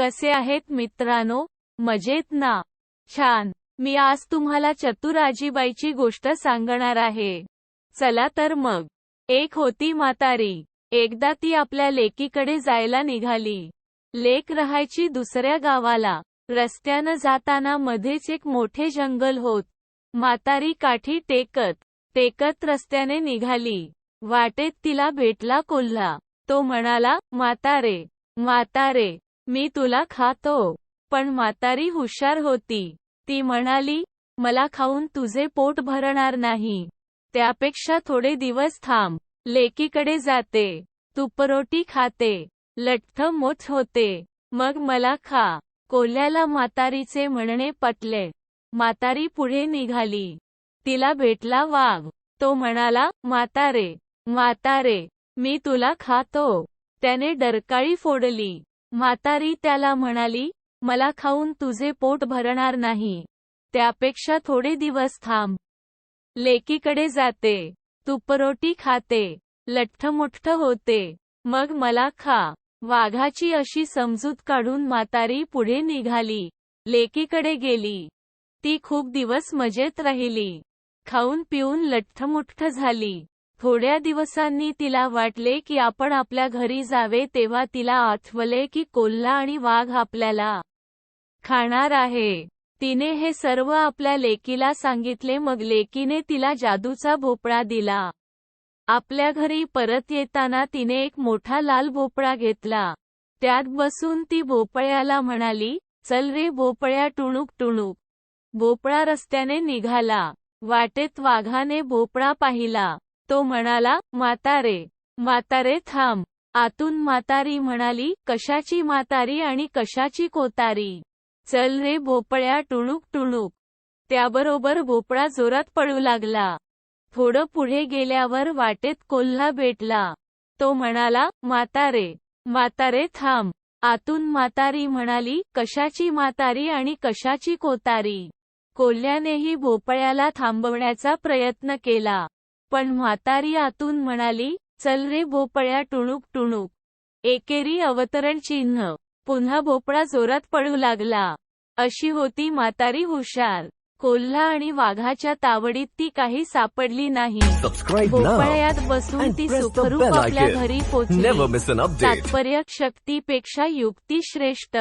कसे आहेत मित्रांनो? मजेत ना? छान. मी आज तुम्हाला चतुर आजीबाईची गोष्ट सांगणार आहे. चला तर मग. एक होती म्हातारी. एकदा ती आपल्या लेकीकडे जायला निघाली. लेक राहायची दुसऱ्या गावाला. रस्त्यानं जाताना मध्येच एक मोठे जंगल होत. म्हातारी काठी टेकत टेकत रस्त्याने निघाली. वाटेत तिला भेटला कोल्हा. तो म्हणाला म्हातारे म्हातारे मी तुला खातो. पण म्हातारी हुशार होती. ती म्हणाली मला खाऊन तुझे पोट भरणार नाही. त्यापेक्षा थोडे दिवस थांब. लेकीकडे जाते. तुपरोटी खाते. लठ्ठ मोठ होते. मग मला खा. कोल्ह्याला म्हातारीचे म्हणणे पटले. म्हातारी पुढे निघाली. तिला भेटला वाघ. तो म्हणाला म्हातारे म्हातारे मी तुला खातो. त्याने डरकाळी फोडली. म्हातारी त्याला म्हणाली मला खाऊन तुझे पोट भरणार नाही. त्यापेक्षा थोडे दिवस थांब. लेकीकडे जाते. तुपरोटी खाते. लठ्ठमुठ्ठ होते. मग मला खा. वाघाची अशी समजूत काढून म्हातारी पुढे निघाली. लेकीकडे गेली. ती खूप दिवस मजेत राहिली. खाऊन पिऊन लठ्ठमुठ्ठ झाली. थोड्या दिवसांनी तिला वाटले की आपण आपल्या घरी जावे तेव्हा तिला आठवले की कोल्हा आणि वाघ आपल्याला खाणार आहे. तिने हे सर्व आपल्या लेकीला सांगितले मग लेकीने तिला जादूचा भोपळा दिला. आपल्या घरी परत येताना तिने एक मोठा लाल भोपळा घेतला. त्यात बसून ती भोपळ्याला म्हणाली चल रे भोपळ्या टुणूक टुणूक. भोपळा रस्त्याने निघाला. वाटेत वाघाने भोपळा पाहिला. तो म्हणाला म्हातारे म्हातारे थांब. आतून म्हातारी म्हणाली कशाची म्हातारी आणि कशाची कोतारी? चल रे भोपळ्या टुणूक टुणूक. त्याबरोबर भोपळा जोरात पळू लागला. थोडं पुढे गेल्यावर वाटेत कोल्हा भेटला. तो म्हणाला म्हातारे म्हातारे थांब. आतून म्हातारी म्हणाली कशाची म्हातारी आणि कशाची कोतारी? कोल्ह्यानेही भोपळ्याला थांबवण्याचा प्रयत्न केला. पण म्हातारी आतून म्हणाली चल रे भोपळ्या टुणूक टुणूक. एकेरी अवतरण चिन्ह. पुन्हा भोपळा जोरात पळू लागला. अशी होती म्हातारी हुशार. कोल्हा आणि वाघाच्या तावडीत ती काही सापडली नाही. भोपळ्यात बसून ती सुखरूप आपल्या. घरी पोचली. तात्पर्य शक्तीपेक्षा युक्ती श्रेष्ठ.